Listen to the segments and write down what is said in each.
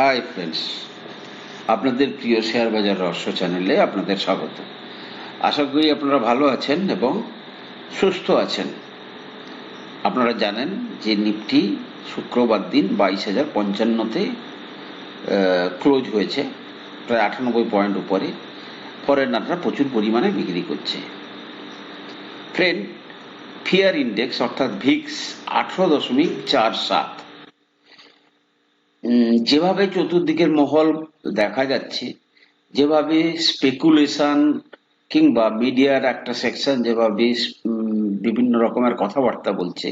Hi friends আপনাদের প্রিয় share বাজার রহস্য চ্যানেলে আপনাদের স্বাগত। আশা করি আপনারা ভালো আছেন এবং সুস্থ আছেন। আপনারা জানেন যে নিফটি শুক্রবার দিন বাইশ হাজার পঞ্চান্নতে ক্লোজ হয়েছে, প্রায় আটানব্বই পয়েন্ট উপরে। ফরেনাররা প্রচুর পরিমাণে বিক্রি করছে। ফ্রেন্ড ফিয়ার ইন্ডেক্স অর্থাৎ ভিক্স আঠেরো দশমিক চার সাত। যেভাবে চতুর্দিকের মহল দেখা যাচ্ছে, যেভাবে স্পেকুলেশন কিংবা মিডিয়ার একটা সেকশন যেভাবে বিভিন্ন রকমের কথাবার্তা বলছে,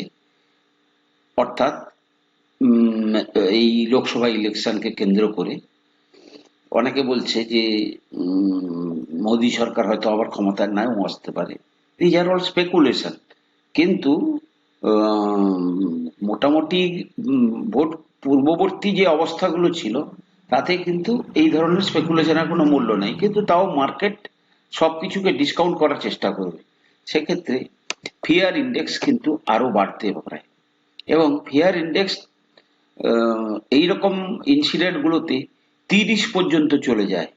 অর্থাৎ এই লোকসভা ইলেকশনকে কেন্দ্র করে, অনেকে বলছে যে মোদী সরকার হয়তো আবার ক্ষমতার নাও আসতে পারে। দিজ আর অল স্পেকুলেশন কিন্তু মোটামুটি ভোট পূর্ববর্তী যে অবস্থাগুলো ছিল, তাতে কিন্তু এই ধরনের স্পেকুলেশনের কোনো মূল্য নেই। কিন্তু তাও মার্কেট সব কিছুকে ডিসকাউন্ট করার চেষ্টা করবে। সেক্ষেত্রে ফিয়ার ইন্ডেক্স কিন্তু আরও বাড়তে পারে। এবং ফিয়ার ইন্ডেক্স এইরকম ইনসিডেন্ট গুলোতে তিরিশ পর্যন্ত চলে যায়।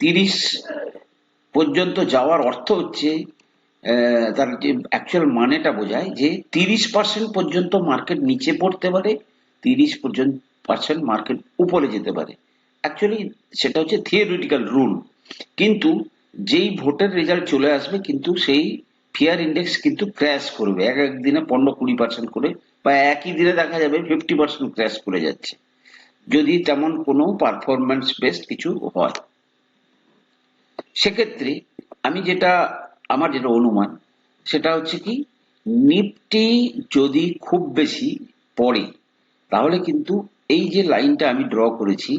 তিরিশ পর্যন্ত যাওয়ার অর্থ হচ্ছে তার যে অ্যাকচুয়াল মানেটা বোঝায় যে তিরিশ পার্সেন্ট পর্যন্ত মার্কেট নিচে পড়তে পারে তিরিশ পর্যন্ত পার্সেন্ট মার্কেট উপরে যেতে পারে। অ্যাকচুয়ালি সেটা হচ্ছে থিওরিটিক্যাল রুল কিন্তু যেই ভোটের রেজাল্ট চলে আসবে, কিন্তু সেই ফিয়ার ইন্ডেক্স কিন্তু ক্র্যাশ করবে। এক এক দিনে পনেরো কুড়ি পার্সেন্ট করে বা একই দিনে দেখা যাবে ফিফটি পার্সেন্ট ক্র্যাশ করে যাচ্ছে। যদি তেমন কোনো পারফরমেন্স বেসড কিছু হয়। সেক্ষেত্রে আমি যেটা, আমার যেটা অনুমান, সেটা হচ্ছে কি নিফটি যদি খুব বেশি পড়ে তাহলে কিন্তু এই যে লাইনটা আমি ড্র করেছি,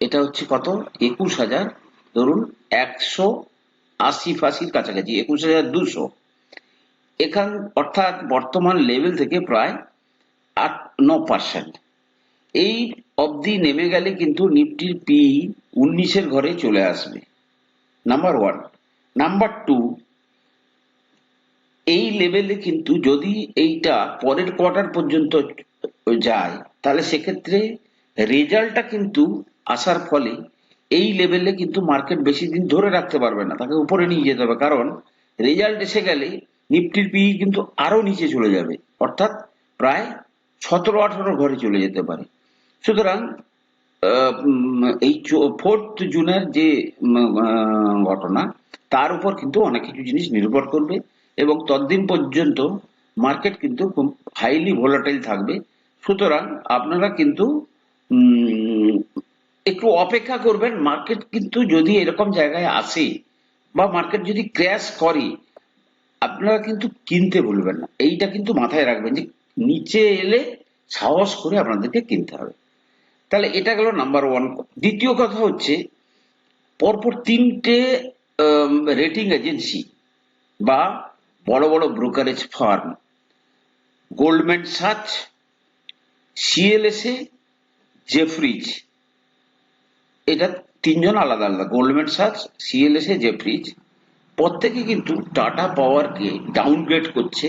এটা হচ্ছে কত? একুশ হাজার। ধরুন একশো আশি ফাশির কাছাকাছি, একুশ হাজার দুশো। এখান, অর্থাৎ বর্তমান লেভেল থেকে প্রায় আট, ন পার্সেন্ট এই অবধি নেমে গেলে কিন্তু নিফটির পি উনিশের ঘরে চলে আসবে। নাম্বার ওয়ান নাম্বার টু এই লেভেলে কিন্তু যদি এইটা পরের কোয়ার্টার পর্যন্ত যায়, তাহলে সেক্ষেত্রে রেজাল্টটা কিন্তু আসার ফলে এই লেভেলে কিন্তু মার্কেট বেশি দিন ধরে রাখতে পারবে না, তাকে উপরে নিয়ে যেতে হবে। কারণ রেজাল্ট এসে গেলে নিফটির পি কিন্তু আরও নিচে চলে যাবে, অর্থাৎ প্রায় সতেরো আঠারো ঘরে চলে যেতে পারে। সুতরাং এই ফোর্থ জুনের যে ঘটনা, তার উপর কিন্তু অনেক কিছু জিনিস নির্ভর করবে এবং ততদিন পর্যন্ত মার্কেট কিন্তু খুব হাইলি ভোলাটাইল থাকবে। সুতরাং আপনারা কিন্তু একটু অপেক্ষা করবেন মার্কেট কিন্তু যদি এরকম জায়গায় আসে বা মার্কেট যদি ক্র্যাশ করে, আপনারা কিন্তু কিনতে ভুলবেন না। এইটা কিন্তু মাথায় রাখবেন যে নিচে এলে সাহস করে আপনাদেরকে কিনতে হবে। তাহলে এটা গেল নাম্বার ওয়ান দ্বিতীয় কথা হচ্ছে, পরপর তিনটে রেটিং এজেন্সি বা বড় বড় brokerage firm Goldman Sachs CLSA Jefferies এটা তিনজন আলাদা আলাদা গোল্ডম্যান সাচ সিএলএসএ জেফ্রিজ প্রত্যেকে কিন্তু টাটা পাওয়ারকে ডাউনগ্রেড করছে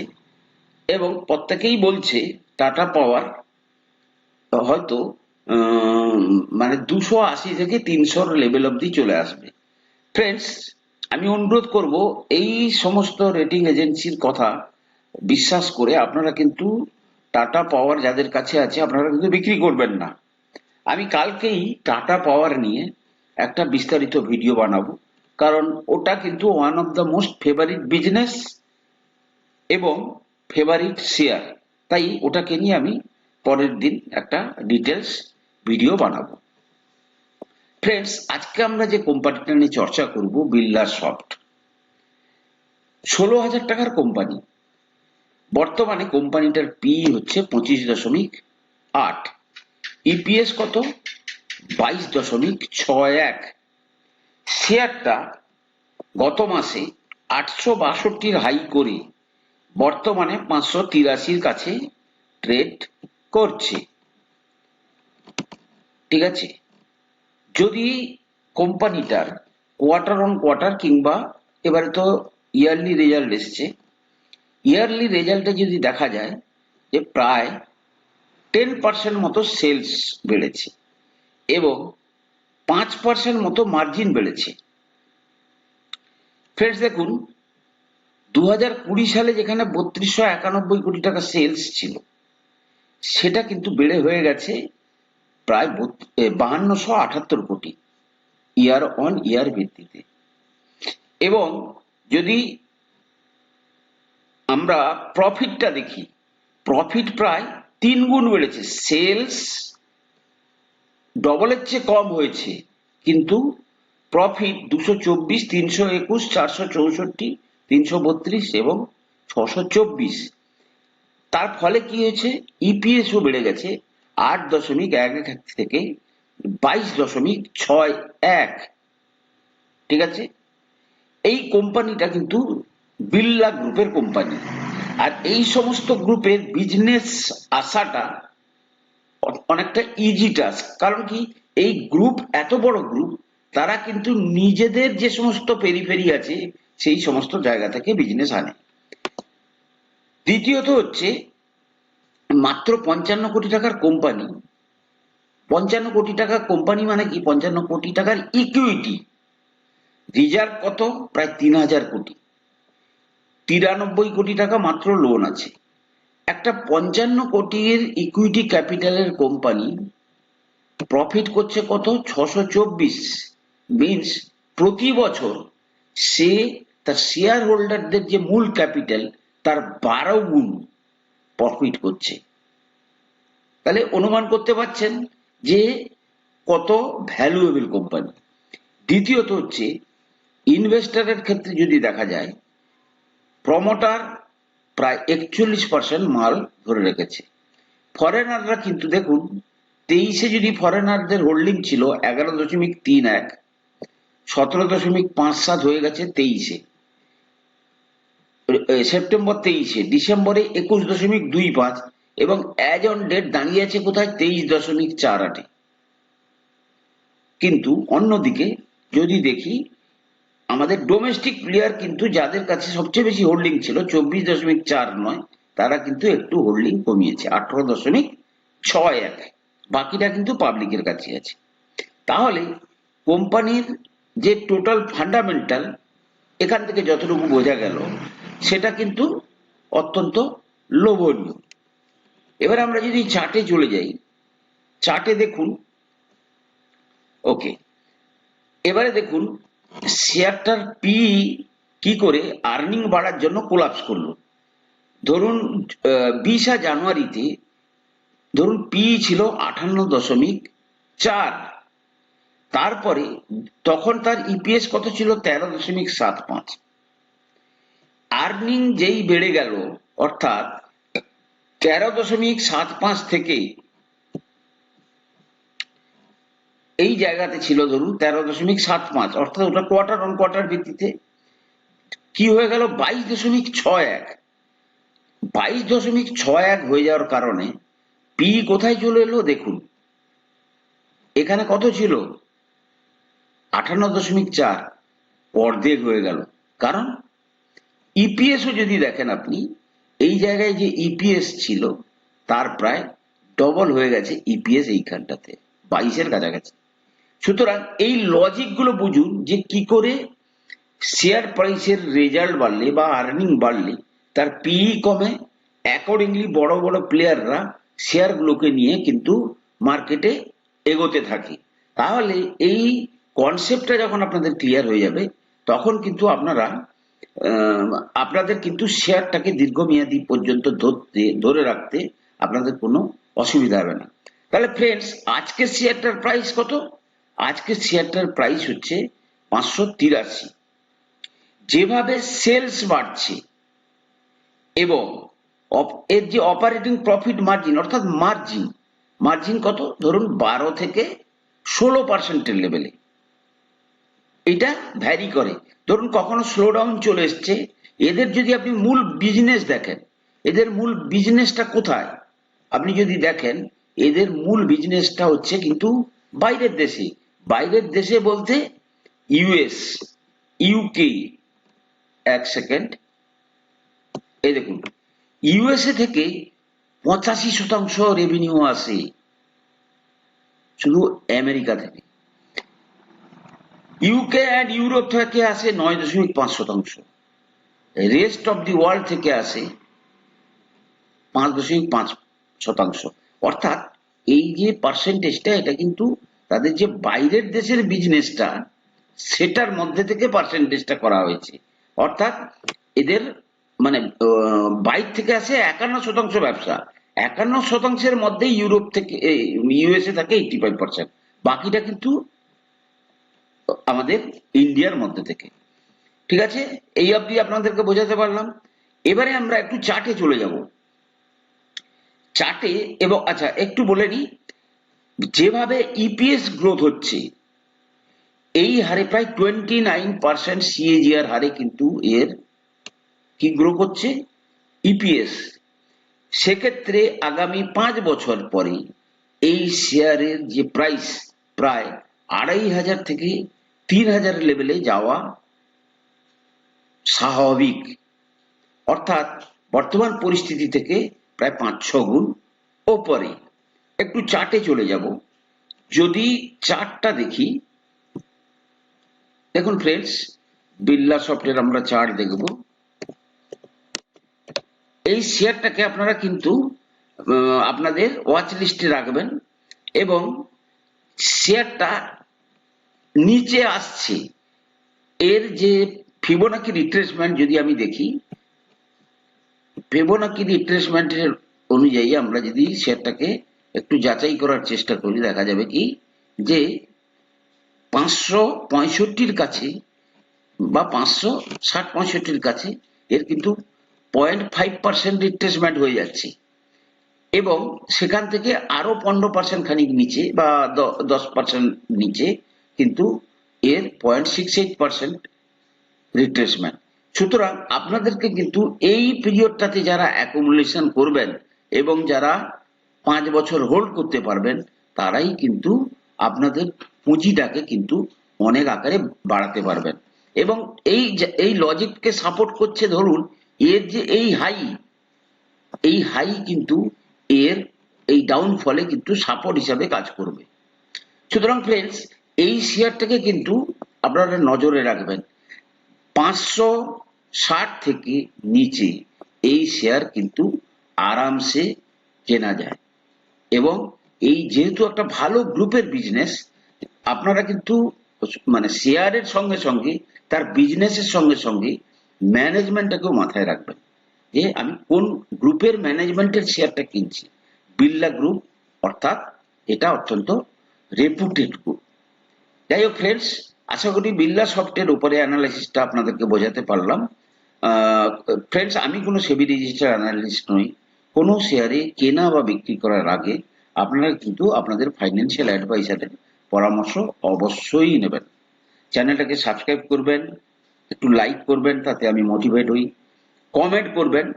এবং প্রত্যেকেই বলছে টাটা পাওয়ার হয়তো মানে দুশো আশি থেকে তিনশোর লেভেল অবধি চলে আসবে। ফ্রেন্ডস আমি অনুরোধ করব, এই সমস্ত রেটিং এজেন্সির কথা বিশ্বাস করে আপনারা কিন্তু টাটা পাওয়ার যাদের কাছে আছে, আপনারা কিন্তু বিক্রি করবেন না। আমি কালকেই টাটা পাওয়ার নিয়ে একটা বিস্তারিত ভিডিও বানাবো। কারণ ওটা কিন্তু one of the most favourite business এবং ফেভারিট শেয়ার তাই ওটাকে নিয়ে আমি পরের দিন একটা ডিটেলস ভিডিও বানাবো। ফ্রেন্ডস আজকে আমরা যে কোম্পানিটা নিয়ে চর্চা করব বিল্লার সফট ষোলো হাজার টাকার কোম্পানি বর্তমানে কোম্পানিটার পি হচ্ছে পঁচিশ দশমিক আট। ইপিএস কত? বাইশ দশমিক ছয় এক। শেয়ারটা গত মাসে আটশো বাষট্টির হাই করে, বর্তমানে পাঁচশো তিরাশির কাছে ট্রেড করছে। ঠিক আছে? যদি কোম্পানিটার কোয়ার্টার অন কোয়ার্টার কিংবা এবারে তো ইয়ারলি রেজাল্ট এসছে ইয়ারলি রেজাল্টে যদি দেখা যায় যে প্রায় টেন পার্সেন্ট মতো সেলস বেড়েছে এবং পাঁচ পার্সেন্ট মতো মার্জিন বেড়েছে। ফ্রেন্ডস দেখুন দু হাজার কুড়ি সালে যেখানে বত্রিশশো একানব্বই কোটি টাকা সেলস ছিল, সেটা কিন্তু বেড়ে হয়ে গেছে প্রায় বাহান্নশো আটাত্তর কোটি ইয়ার অন ইয়ার ভিত্তিতে এবং যদি আমরা প্রফিটটা দেখি। প্রফিট প্রায় তিন গুণ বেড়েছে। সেলস ডবলের চেয়ে কম হয়েছে। কিন্তু প্রফিট দুশো চব্বিশ, তিনশো একুশ, চারশো চৌষট্টি, তিনশো বত্রিশ এবং ছশো চব্বিশ। তার ফলে কি হয়েছে? ইপিএসও বেড়ে গেছে আট দশমিক এক এক থেকে বাইশ দশমিক ছয় এক। ঠিক আছে? এই কোম্পানিটা কিন্তু বিড়লা গ্রুপের কোম্পানি। আর এই সমস্ত গ্রুপের বিজনেস আসাটা অনেকটা ইজি টাস্ক কারণ কি? এই গ্রুপ এত বড় গ্রুপ তারা কিন্তু নিজেদের যে সমস্ত পেরিফেরি আছে, সেই সমস্ত জায়গা থেকে বিজনেস আনে। দ্বিতীয়ত হচ্ছে, মাত্র পঞ্চান্ন কোটি টাকার কোম্পানি। পঞ্চান্ন কোটি টাকা কোম্পানি মানে কি? পঞ্চান্ন কোটি টাকার ইকুইটি রিজার্ভ কত? প্রায় তিন হাজার কোটি। তিরানব্বই কোটি টাকা মাত্র লোন আছে। একটা পঞ্চান্ন কোটির ইকুইটি ক্যাপিটালের কোম্পানি প্রফিট করছে কত? ছশো চব্বিশ। মিনস প্রতি বছর সে তার শেয়ার হোল্ডারদের যে মূল ক্যাপিটাল তার বারো গুণ প্রফিট করছে। তাহলে অনুমান করতে পারছেন যে কত ভ্যালুয়েবল কোম্পানি দ্বিতীয়ত হচ্ছে ইনভেস্টারের ক্ষেত্রে যদি দেখা যায় প্রমোটার প্রায় একচল্লিশ পার্সেন্ট মাল ধরে রেখেছে। ফরেনাররা কিন্তু দেখুন, তেইশে যদি ফরেনারদের হোল্ডিং ছিল এগারো দশমিক তিন এক, সতেরো দশমিক পাঁচ সাত হয়ে গেছে তেইশে। সেপ্টেম্বর তেইশে, ডিসেম্বরে একুশ দশমিক দুই পাঁচ এবং অ্যাজ অন ডেট দাঁড়িয়ে আছে কোথায়? তেইশ দশমিক চার আটে। কিন্তু অন্যদিকে যদি দেখি আমাদের ডোমেস্টিক প্লেয়ার কিন্তু যাদের কাছে সবচেয়ে বেশি হোল্ডিং ছিল চব্বিশ দশমিক চার নয়, তারা কিন্তু একটু হোল্ডিং কমিয়েছে, আঠারো দশমিক ছয় এক। বাকিটা কিন্তু পাবলিকের কাছে আছে। তাহলে কোম্পানির যে টোটাল ফান্ডামেন্টাল এখান থেকে যতটুকু বোঝা গেল, সেটা কিন্তু অত্যন্ত লোভনীয়। এবার আমরা যদি চার্টে চলে যাই চার্টে দেখুন ওকে এবারে দেখুন শেয়ারটার পি কি করে আর্নিং বাড়ার জন্য কোলাপস করল? ধরুন বিশা জানুয়ারিতে, ধরুন পি ছিল আঠান্ন দশমিক চার। তারপরে তখন তার ইপিএস কত ছিল? তেরো দশমিক সাত পাঁচ। আর্নিং যেই বেড়ে গেল, অর্থাৎ তেরো দশমিক সাত পাঁচ থেকে এই জায়গাতে ছিল ধরুন তেরো দশমিক সাত পাঁচ, অর্থাৎ ওটা কোয়ার্টার অন কোয়ার্টার ভিত্তিতে। কি হয়ে গেল? বাইশ দশমিক ছয় এক। বাইশ দশমিক ছয় এক হয়ে যাওয়ার কারণে পি কোথায় চলে এলো? দেখুন। এখানে কত ছিল? আঠান্ন দশমিক চার। অর্ধেক হয়ে গেল। কারণ ইপিএসও যদি দেখেন আপনি, এই জায়গায় যে ইপিএস ছিল, তার প্রায় ডবল হয়ে গেছে ইপিএস এইখানটাতে, বাইশের কাছাকাছি। সুতরাং এই লজিকগুলো বুঝুন যে কি করে শেয়ার প্রাইসের রেজাল্ট বাড়লে বা আর্নিং বাড়লে তার পিই কমে। অ্যাকর্ডিংলি বড় বড় প্লেয়াররা শেয়ারগুলোকে নিয়ে কিন্তু মার্কেটে এগোতে থাকে। তাহলে এই কনসেপ্টটা যখন আপনাদের ক্লিয়ার হয়ে যাবে, তখন কিন্তু আপনারা আপনাদের কিন্তু শেয়ারটাকে দীর্ঘমেয়াদী পর্যন্ত ধরতে, ধরে রাখতে আপনাদের কোনো অসুবিধা হবে না। তাহলে ফ্রেন্ডস আজকের শেয়ারটার প্রাইস কত? আজকের শেয়ারটার প্রাইস হচ্ছে পাঁচশো তিরাশি। যেভাবে সেলস বাড়ছে এবং এর যে অপারেটিং প্রফিট মার্জিন অর্থাৎ মার্জিন মার্জিন কত? ধরুন বারো থেকে ষোলো পার্সেন্টের লেভেলে এটা ভ্যারি করে। ধরুন কখনো স্লো ডাউন চলে এসছে, এদের যদি আপনি মূল বিজনেস দেখেন, এদের মূল বিজনেসটা কোথায়? আপনি যদি দেখেন, এদের মূল বিজনেসটা হচ্ছে কিন্তু বাইরের দেশে। বাইরের দেশে বলতে ইউএস, ইউকে। এক সেকেন্ড। এই দেখুন, ইউএসএ থেকে পঁচাশি শতাংশ রেভিনিউ আসে শুধু আমেরিকা থেকে। ইউকে অ্যান্ড ইউরোপ থেকে আসে নয় দশমিক পাঁচ শতাংশ। রেস্ট অফ দি ওয়ার্ল্ড থেকে আসে পাঁচ দশমিক পাঁচ শতাংশ। অর্থাৎ এই যে পার্সেন্টেজটা এটা কিন্তু তাদের যে বাইরের দেশের বিজনেসটা সেটার মধ্যে থেকে পার্সেন্টেজটা করা হয়েছে। অর্থাৎ এদের মানে বাইর থেকে আসে একান্ন শতাংশ ব্যবসা। একান্ন শতাংশের মধ্যে ইউরোপ থেকে ইউএসএ থাকে এইটি ফাইভ পার্সেন্ট বাকিটা কিন্তু আমাদের ইন্ডিয়ার মধ্যে থেকে। ঠিক আছে? এই অবধি আপনাদেরকে বোঝাতে পারলাম। এবারে আমরা একটু চার্টে চলে যাব। চার্টে এবং আচ্ছা একটু বলে নিই যেভাবে ইপিএস গ্রোথ হচ্ছে, এই হারে প্রায় টোয়েন্টি নাইন পার্সেন্ট সিএজিআর হারে কিন্তু এর কি গ্রো করছে ইপিএস সেক্ষেত্রে আগামী পাঁচ বছর পরে এই শেয়ারের যে প্রাইস প্রায় আড়াই হাজার থেকে তিন হাজার লেভেলে যাওয়া স্বাভাবিক। অর্থাৎ বর্তমান পরিস্থিতি থেকে প্রায় পাঁচ ছ গুণ ওপরে। একটু চার্টে চলে যাব। যদি চার্টটা দেখি, দেখুন ফ্রেন্ডস বিল্লা সফটের আমরা চার্ট দেখব। এই শেয়ারটাকে আপনারা কিন্তু আপনাদের ওয়াচ লিস্টে রাখবেন এবং শেয়ারটা নিচে আসছে। এর যে ফিবোনাকি রিট্রেসমেন্ট যদি আমি দেখি ফিবোনাকি রিট্রেসমেন্টের অনুযায়ী আমরা যদি শেয়ারটাকে একটু যাচাই করার চেষ্টা করি, দেখা যাবে কি যে পাঁচশো পঁয়ষট্টির কাছে বা পাঁচশো ষাট পঁয়ষট্টির কাছে এর কিন্তু পয়েন্ট ফাইভ পার্সেন্ট রিট্রেসমেন্ট হয়ে যাচ্ছে। এবং সেখান থেকে আরও পনেরো পার্সেন্ট খানিক নিচে বা দশ পার্সেন্ট নিচে কিন্তু এর point six eight percent retracement সুতরাং আপনাদেরকে কিন্তু এই পিরিয়ডটাতে যারা অ্যাকুমুলেশন করবেন এবং যারা পাঁচ বছর হোল্ড করতে পারবেন, তারাই কিন্তু আপনাদের পুঁজিটাকে কিন্তু অনেক আকারে বাড়াতে পারবেন। এবং এই এই লজিককে সাপোর্ট করছে ধরুন, এর যে এই হাই এই হাই কিন্তু এর এই ডাউনফলে কিন্তু সাপোর্ট হিসাবে কাজ করবে। সুতরাং ফ্রেন্ডস এই শেয়ারটাকে কিন্তু আপনারা নজরে রাখবেন। পাঁচশো ষাট থেকে নিচে এই শেয়ার কিন্তু আরামসে কেনা যায়। এবং এই যেহেতু একটা ভালো গ্রুপের বিজনেস আপনারা কিন্তু মানে শেয়ারের সঙ্গে সঙ্গে, তার বিজনেসের সঙ্গে সঙ্গে ম্যানেজমেন্টটাকেও মাথায় রাখবেন। যে আমি কোন গ্রুপের ম্যানেজমেন্টের শেয়ারটা কিনছি? বিড়লা গ্রুপ অর্থাৎ এটা অত্যন্ত রেপুটেড গ্রুপ যাই হোক ফ্রেন্ডস আশা করি বিল্লা সফটের উপরে অ্যানালাইসিসটা আপনাদেরকে বোঝাতে পারলাম। ফ্রেন্ডস আমি কোনো সেবি রেজিস্টার অ্যানালিস্ট নই। কোনো শেয়ারে কেনা বা বিক্রি করার আগে আপনারা কিন্তু আপনাদের ফাইন্যান্সিয়াল অ্যাডভাইসারের পরামর্শ অবশ্যই নেবেন। চ্যানেলটাকে সাবস্ক্রাইব করবেন, একটু লাইক করবেন, তাতে আমি মোটিভেট হই। কমেন্ট করবেন।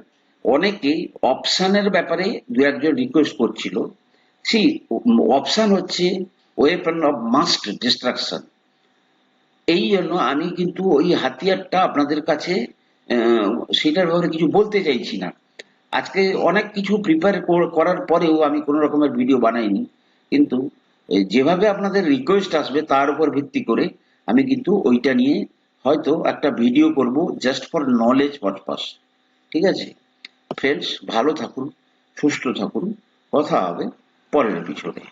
অনেকে অপশানের ব্যাপারে দু একজন রিকোয়েস্ট করছিল। সি অপশান হচ্ছে ওয়েপন অফ মাস্ট ডিস্ট্রাকশন এই জন্য আমি কিন্তু ওই হাতিয়ারটা আপনাদের কাছে সেটার ব্যাপারে কিছু বলতে চাইছি না। আজকে অনেক কিছু প্রিপেয়ার করার পরেও আমি কোনো রকমের ভিডিও বানাইনি, কিন্তু যেভাবে আপনাদের রিকোয়েস্ট আসবে তার উপর ভিত্তি করে আমি কিন্তু ওইটা নিয়ে হয়তো একটা ভিডিও করব জাস্ট ফর নলেজ পারপাস ঠিক আছে? ফ্রেন্ডস ভালো থাকুন, সুস্থ থাকুন, কথা হবে পরের এপিসোডে